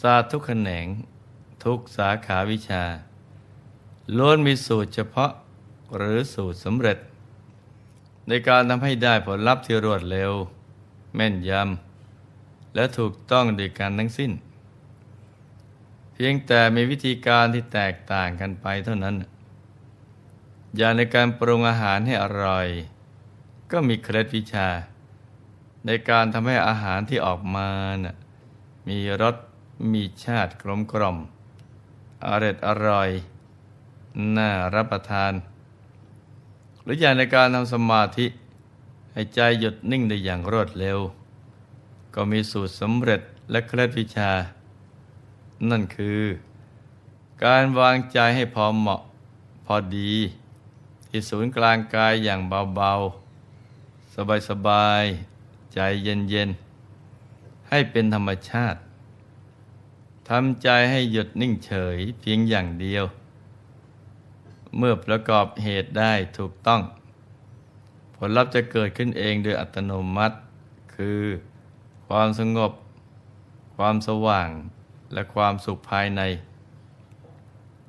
ศาสตร์ทุกแขนง ทุกสาขาวิชา ล้วนมีสูตรเฉพาะหรือสูตรสำเร็จ ในการทำให้ได้ผลลัพธ์ที่รวดเร็ว แม่นยำ และถูกต้องโดยการทั้งสิ้น เพียงแต่มีวิธีการที่แตกต่างกันไปเท่านั้น อย่างในการปรุงอาหารให้อร่อย ก็มีเคล็ดวิชา ในการทำให้อาหารที่ออกมานะมีรส มีชาติกลมกล่อมอร่อยอร่อย น่ารับประทาน หรืออย่างในการทำสมาธิ ให้ใจหยุดนิ่งได้อย่างรวดเร็ว ก็มีสูตรสำเร็จและเคล็ดวิชา นั่นคือ การวางใจให้พอเหมาะพอดี ที่ศูนย์กลางกายอย่างเบาๆ สบายๆ ใจเย็นๆ ให้เป็นธรรมชาติ ทำใจให้หยุดนิ่งเฉยเพียงอย่างเดียว เมื่อประกอบเหตุได้ถูกต้อง ผลลัพธ์จะเกิดขึ้นเองโดยอัตโนมัติ คือ ความสงบ ความสว่างและความสุขภายใน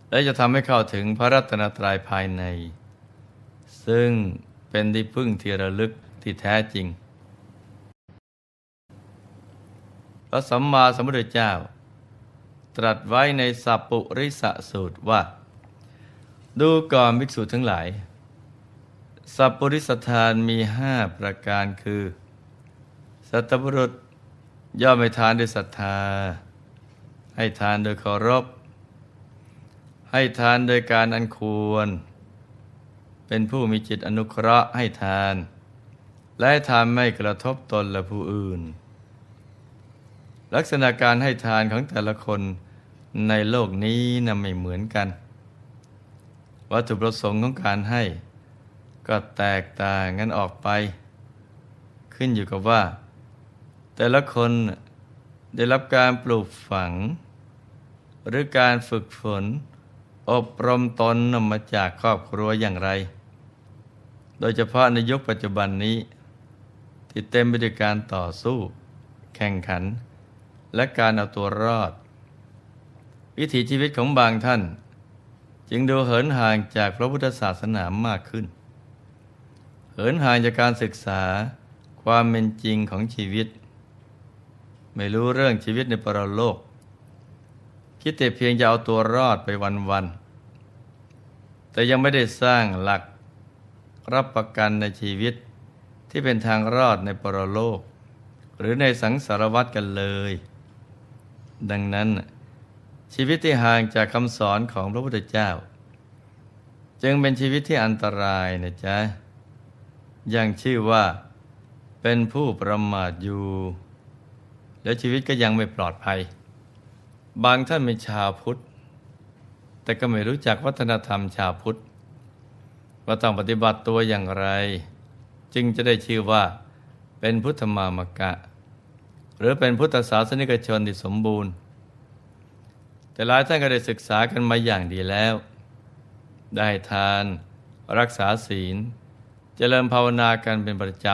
และจะทำให้เข้าถึงพระรัตนตรัยภายใน ซึ่งเป็นที่พึ่งที่ระลึกที่แท้จริง พระสัมมาสัมพุทธเจ้า ตรัสไว้ในสัพปุริสสูตรว่า ดูก่อนภิกษุทั้งหลาย สัพปุริสทานมีห้าประการคือ สัตบุรุษย่อมให้ทานด้วยศรัทธา ให้ทานโดยเคารพ ให้ทานโดยการอันควร เป็นผู้มีจิตอนุเคราะห์ให้ทาน และให้ทานไม่กระทบตนและผู้อื่น ลักษณะการให้ทานของแต่ละคนในโลกนี้นะไม่เหมือนกัน วัตถุประสงค์ของการให้ ก็แตกต่างกันออกไป ขึ้นอยู่กับว่า แต่ละคนได้รับการปลูกฝัง หรือการฝึกฝน อบรมตนมาจากครอบครัวอย่างไร โดยเฉพาะในยุคปัจจุบันนี้ ที่เต็มไปด้วยการต่อสู้ แข่งขัน และการเอาตัวรอด วิถีชีวิตของบางท่าน จึงดูเหินห่างจากพระพุทธศาสนามากขึ้น เหินห่างจากการศึกษาความเป็นจริงของชีวิต ไม่รู้เรื่องชีวิตในปรโลก คิดแต่เพียงจะเอาตัวรอดไปวันๆแต่ยังไม่ได้สร้างหลักรับประกันในชีวิตที่เป็นทางรอดในปรโลก หรือในสังสารวัตกันเลย ดังนั้น ชีวิตที่ห่างจากคำสอนของพระพุทธเจ้า จึงเป็นชีวิตที่อันตรายนะจ๊ะยังชื่อว่าเป็นผู้ประมาทอยู่ และชีวิตก็ยังไม่ปลอดภัย บางท่านเป็นชาวพุทธ แต่ก็ไม่รู้จักวัฒนธรรมชาวพุทธว่าต้องปฏิบัติตัวอย่างไร จึงจะได้ชื่อว่าเป็นพุทธมามกะ หรือเป็นพุทธศาสนิกชนที่สมบูรณ์ แต่หลายท่านก็ได้ศึกษากันมาอย่างดีแล้ว ได้ทานรักษาศีลเจริญภาวนากันเป็นประจ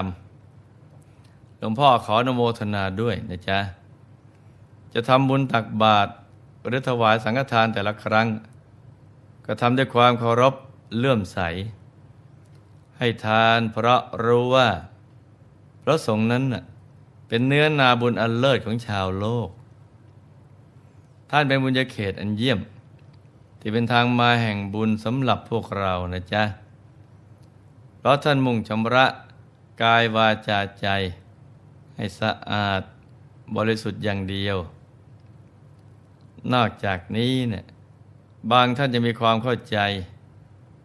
ำหลวงพ่อขออนโมทนาด้วยนะจ๊ะ จะทำบุญตักบาตรหรือถวายสังฆทานแต่ละครั้ง ก็ทำด้วยความเคารพเลื่อมใส ให้ทานเพราะรู้ว่า พระสงฆ์นั้นน่ะ เป็นเนื้อนาบุญอันเลิศของชาวโลก ท่านเป็นบุญญาเขตอันเยี่ยม ที่เป็นทางมาแห่งบุญสำหรับพวกเรานะจ๊ะ เพราะท่านมุ่งชำระกายวาจาใจ ให้สะอาดบริสุทธิ์อย่างเดียว นอกจากนี้เนี่ยบางท่านจะมีความเข้าใจ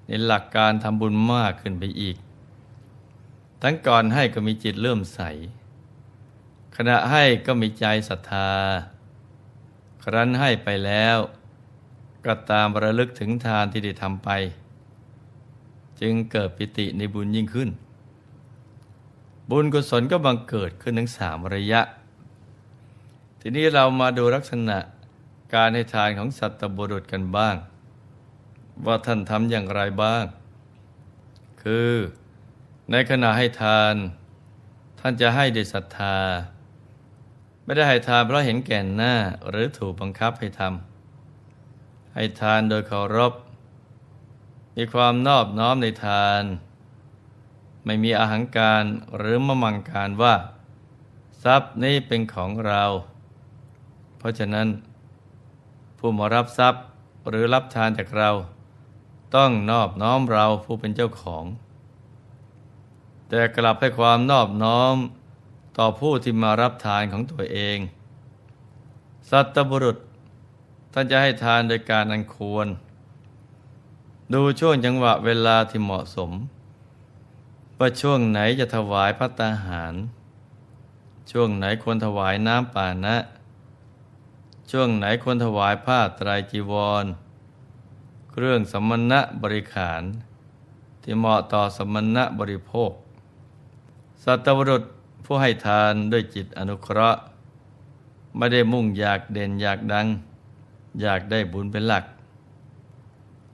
ในหลักการทำบุญมากขึ้นไปอีก ทั้งก่อนให้ก็มีจิตเลื่มใส ขณะให้ก็มีใจศรัทธา ครั้นให้ไปแล้ว ก็ตามระลึกถึงทานที่ได้ทำไป จึงเกิดปิติในบุญยิ่งขึ้น บุญกุศลก็บังเกิดขึ้นทั้งสามระยะ ทีนี้เรามาดูลักษณะการให้ทานของสัตบุรุษกันบ้าง ว่าท่านทำอย่างไรบ้าง คือในขณะให้ทาน ท่านจะให้ด้วยศรัทธา ไม่ได้ให้ทานเพราะเห็นแก่นหน้าหรือถูกบังคับให้ทำให้ทานโดยเคารพ มีความนอบน้อมในทาน ไม่มีอาหังการหรือมะมังการว่า ทรัพย์นี้เป็นของเรา เพราะฉะนั้น ผู้มารับทรัพย์หรือรับทานจากเรา ต้องนอบน้อมเราผู้เป็นเจ้าของ แต่กลับให้ความนอบน้อม ต่อผู้ที่มารับทานของตัวเอง สัตบุรุษท่านจะให้ทานโดยการอันควร ดูช่วงจังหวะเวลาที่เหมาะสม ว่าช่วงไหนจะถวายพระตาหาร ช่วงไหนควรถวายน้ำป่านะ ช่วงไหนควรถวายผ้าไตรจีวร เครื่องสมณะบริขาร ที่เหมาะต่อสมณะบริโภค สัตบุรุษ ผู้ให้ทานด้วยจิตอนุเคราะห์ ไม่ได้มุ่งอยากเด่นอยากดัง อยากได้บุญเป็นหลัก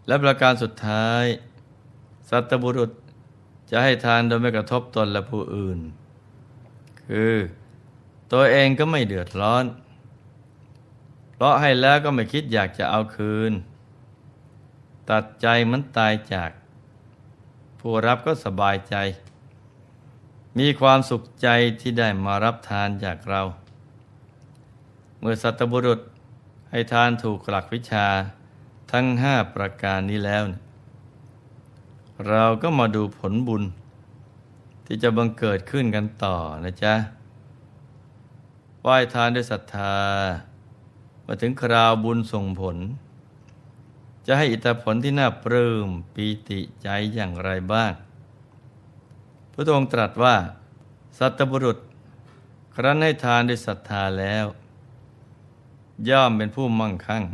และประการสุดท้าย สัตบุรุษจะให้ทานโดยไม่กระทบตนและผู้อื่น คือตัวเองก็ไม่เดือดร้อน เพราะให้แล้วก็ไม่คิดอยากจะเอาคืน ตัดใจมันตายจาก ผู้รับก็สบายใจ มีความสุขใจที่ได้มารับทานจากเรา เมื่อสัตบุรุษให้ทานถูกหลักวิชาทั้งห้าประการนี้แล้ว เราก็มาดูผลบุญ ที่จะบังเกิดขึ้นกันต่อนะจ๊ะไหว้ทานด้วยศรัทธามาถึงคราวบุญส่งผล จะให้อิทธิผลที่น่าปลื้มปีติใจอย่างไรบ้าง ระองค์ตรัสว่า สัตบุรุษ ครั้นให้ทานด้วยศรัทธาแล้ว ย่อมเป็นผู้มั่งคั่ง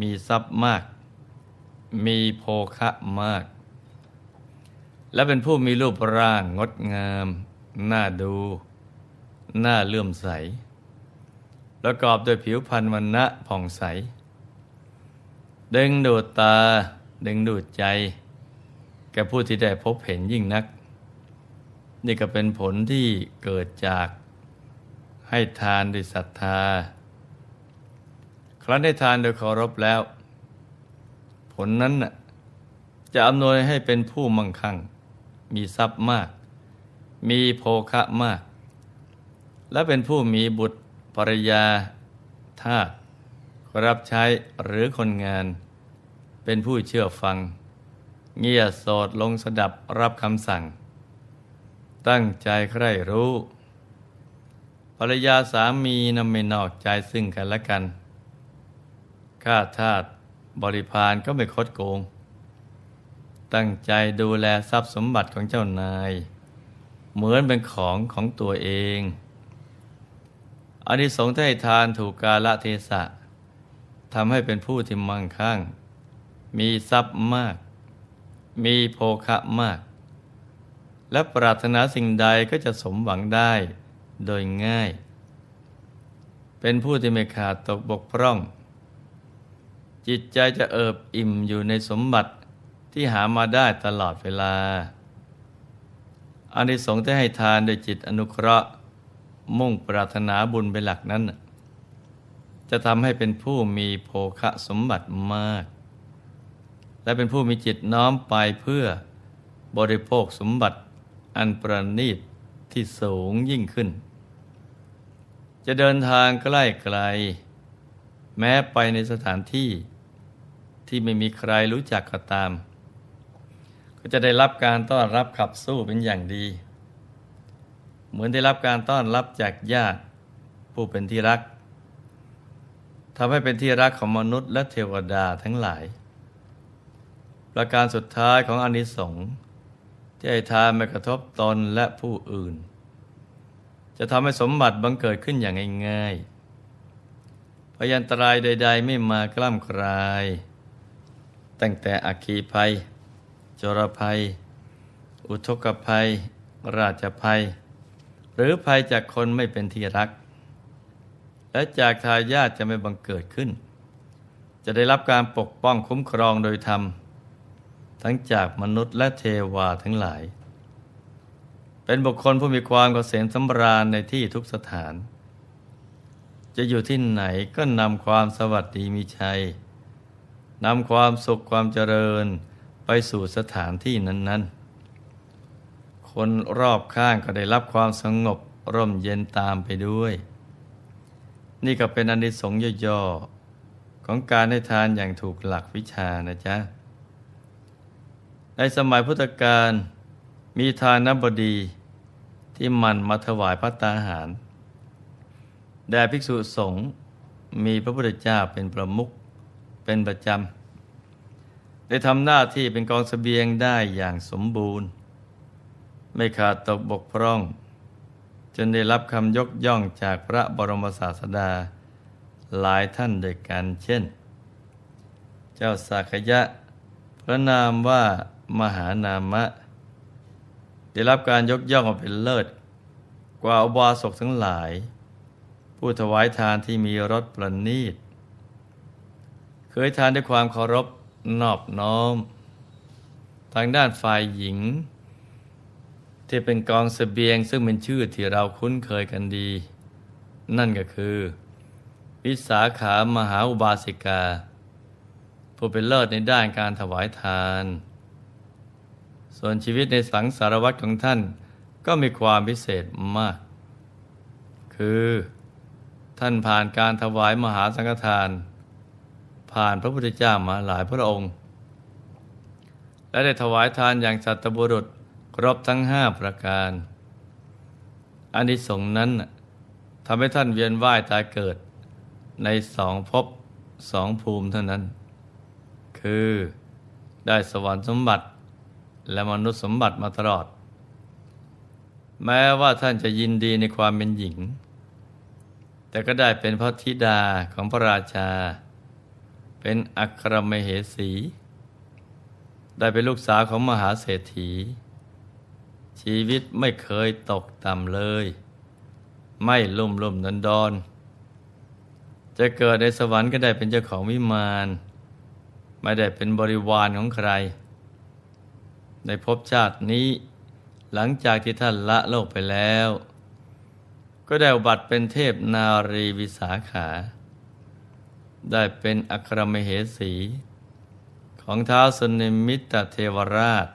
มีทรัพย์มาก มีโภคะมาก และเป็นผู้มีรูปร่างงดงาม น่าดู น่าเลื่อมใส ประกอบด้วยผิวพรรณวันณะผ่องใส ดึงดูดตา ดึงดูดใจ แก่ผู้ที่ได้พบเห็นยิ่งนัก นี่ก็เป็นผลที่เกิดจากให้ทานด้วยศรัทธา ครั้นได้ทานโดยเคารพแล้ว ผลนั้นจะอำนวยให้เป็นผู้มั่งคั่ง มีทรัพย์มาก มีโภคะมาก และเป็นผู้มีบุตรภรยา ทาสรับใช้หรือคนงาน เป็นผู้เชื่อฟัง เงียโสดลงสดับรับคำสั่ง ตั้งใจใคร่รู้ ภรรยาสามีนำไม่นอกใจซึ่งกันและกัน ข้าทาสบริพารก็ไม่คดโกง ตั้งใจดูแลทรัพย์สมบัติของเจ้านาย เหมือนเป็นของของตัวเองอันนี้สงส์ให้ทานถูกกาละเทศะทำให้เป็นผู้ที่มั่งคั่ง มีทรัพย์มาก มีโภคะมาก และปรารถนาสิ่งใดก็จะสมหวังได้โดยง่าย เป็นผู้ที่ไม่ขาดตกบกพร่อง จิตใจจะเอิบอิ่มอยู่ในสมบัติที่หามาได้ตลอดเวลาอานิสงส์ที่ให้ทานโดยจิตอนุเคราะห์ มุ่งปรารถนาบุญเป็นหลักนั้น จะทำให้เป็นผู้มีโภคะสมบัติมาก และเป็นผู้มีจิตน้อมไปเพื่อบริโภคสมบัติ อันประณีตที่สูงยิ่งขึ้น จะเดินทางใกล้ไกล แม้ไปในสถานที่ที่ไม่มีใครรู้จักก็ตาม ก็จะได้รับการต้อนรับขับสู้เป็นอย่างดี เหมือนได้รับการต้อนรับจากญาติผู้เป็นที่รักทำให้เป็นที่รักของมนุษย์และเทวดาทั้งหลาย ประการสุดท้ายของอนิสงส์ ที่ให้ทานไม่กระทบตนและผู้อื่น จะทำให้สมบัติบังเกิดขึ้นอย่างง่ายๆพยันตรายใด ๆ ไม่มากล้ำกลาย ตั้งแต่อัคคีภัย จรภัย อุทกภัย ราชภัย หรือภัยจากคนไม่เป็นที่รัก และจากทายาทจะไม่บังเกิดขึ้น จะได้รับการปกป้องคุ้มครองโดยธรรม ทั้งจากมนุษย์และเทวาทั้งหลาย เป็นบุคคลผู้มีความเกษมสำราญในที่ทุกสถาน จะอยู่ที่ไหนก็นำความสวัสดีมีชัยนำความสุขความเจริญไปสู่สถานที่นั้น ๆ คนรอบข้างก็ได้รับความสงบร่มเย็นตามไปด้วย นี่ก็เป็นอนิสงส์ย่อๆของการให้ทานอย่างถูกหลักวิชานะจ๊ะ ในสมัยพุทธกาลมีทานนบดีที่มันมาถวายพระตาหาร แด่ภิกษุสงฆ์มีพระพุทธเจ้าเป็นประมุขเป็นประจำ ได้ทำหน้าที่เป็นกองสเสบียงได้อย่างสมบูรณ์ ไม่ขาดตกบกพร่อง จนได้รับคำยกย่องจากพระบรมศาสดาหลายท่านด้วยกันเช่น เจ้าสักยะ พระนามว่า มหานามะ ได้รับการยกย่องว่าเป็นเลิศ กว่าอบาสกทั้งหลาย ผู้ถวายทานที่มีรสประณีต เคยทานด้วยความเคารพนอบน้อม ทางด้านฝ่ายหญิง ที่เป็นกองสเสบียงซึ่งเป็นชื่อที่เราคุ้นเคยกันดี นั่นก็คือวิสาขามหาอุบาสิกา ผู้เป็นเลิศในด้านการถวายทาน ส่วนชีวิตในสังสารวัตรของท่านก็มีความพิเศษมาก คือท่านผ่านการถวายมหาสังฆทาน ผ่านพระพุทธเจ้ามาหลายพระองค์ และได้ถวายทานอย่างสัตบุรุษครบทั้งห้าประการอานิสงส์นั้นทำให้ท่านเวียนว่ายตายเกิดในสองภพสองภูมิเท่านั้น คือได้สวรรค์สมบัติ และมนุษย์สมบัติมาตลอด แม้ว่าท่านจะยินดีในความเป็นหญิง แต่ก็ได้เป็นพระธิดาของพระราชา เป็นอัครมเหสี ได้เป็นลูกสาวของมหาเศรษฐี ชีวิตไม่เคยตกต่ำเลย ไม่ลุ่มลุ่มดอนดอน จะเกิดในสวรรค์ก็ได้เป็นเจ้าของวิมาน ไม่ได้เป็นบริวารของใคร ในภพชาตินี้ หลังจากที่ท่านละโลกไปแล้ว ก็ได้อุบัติเป็นเทพนารีวิสาขา ได้เป็นอัครมเหสี ของท้าวสนิมิตเทวราช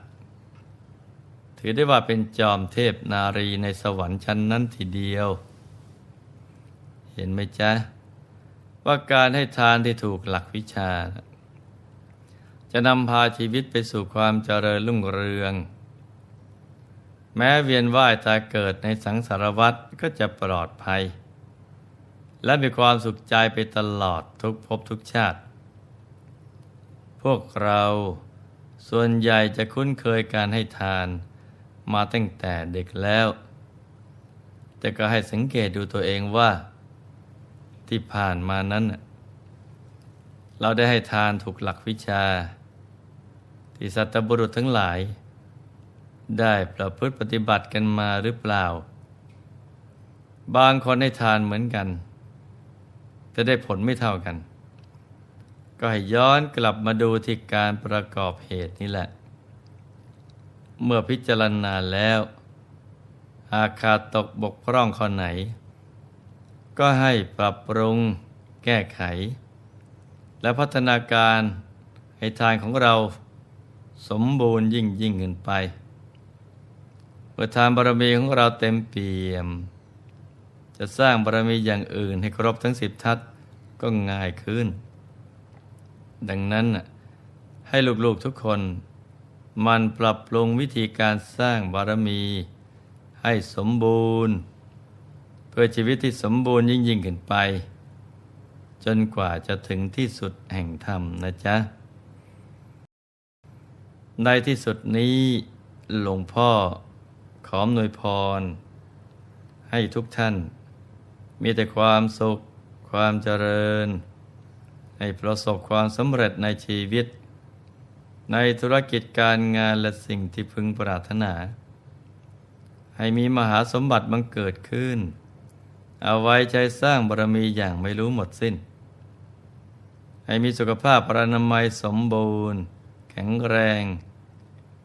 ถือได้ว่าเป็นจอมเทพนารีในสวรรค์ชั้นนั้นทีเดียว เห็นไหมจ๊ะ ว่าการให้ทานที่ถูกหลักวิชา จะนำพาชีวิตไปสู่ความเจริญรุ่งเรือง แม้เวียนว่ายตาเกิดในสังสารวัฏก็จะปลอดภัย และมีความสุขใจไปตลอดทุกภพทุกชาติ พวกเราส่วนใหญ่จะคุ้นเคยการให้ทานมาตั้งแต่เด็กแล้ว แต่ก็ให้สังเกตดูตัวเองว่า ที่ผ่านมานั้น เราได้ให้ทานถูกหลักวิชา ที่สัตบุรุษทั้งหลาย ได้ประพฤติปฏิบัติกันมาหรือเปล่า บางคนให้ทานเหมือนกัน แต่ได้ผลไม่เท่ากัน ก็ให้ย้อนกลับมาดูที่การประกอบเหตุนี่แหละ เมื่อพิจารณาแล้วหากาตกบกพร่องข้อไหน ก็ให้ปรับปรุงแก้ไข และพัฒนาการให้ทานของเรา สมบูรณ์ยิ่งยิ่งขึ้นไปเมื่อทานบารมีของเราเต็มเปี่ยม จะสร้างบารมีอย่างอื่นให้ครบทั้งสิบทัศก็ง่ายขึ้น ดังนั้นให้ลูกๆทุกคนมันปรับปรุงวิธีการสร้างบารมี ให้สมบูรณ์ เพื่อชีวิตที่สมบูรณ์ยิ่งยิ่งขึ้นไป จนกว่าจะถึงที่สุดแห่งธรรมนะจ๊ะ ในที่สุดนี้หลวงพ่อขออำนวยพร ให้ทุกท่าน มีแต่ความสุข ความเจริญ ให้ประสบความสำเร็จในชีวิต ในธุรกิจการงานและสิ่งที่พึงปรารถนา ให้มีมหาสมบัติบังเกิดขึ้น เอาไว้ใจสร้างบารมีอย่างไม่รู้หมดสิ้น ให้มีสุขภาพปรานามัยสมบูรณ์ แข็งแรง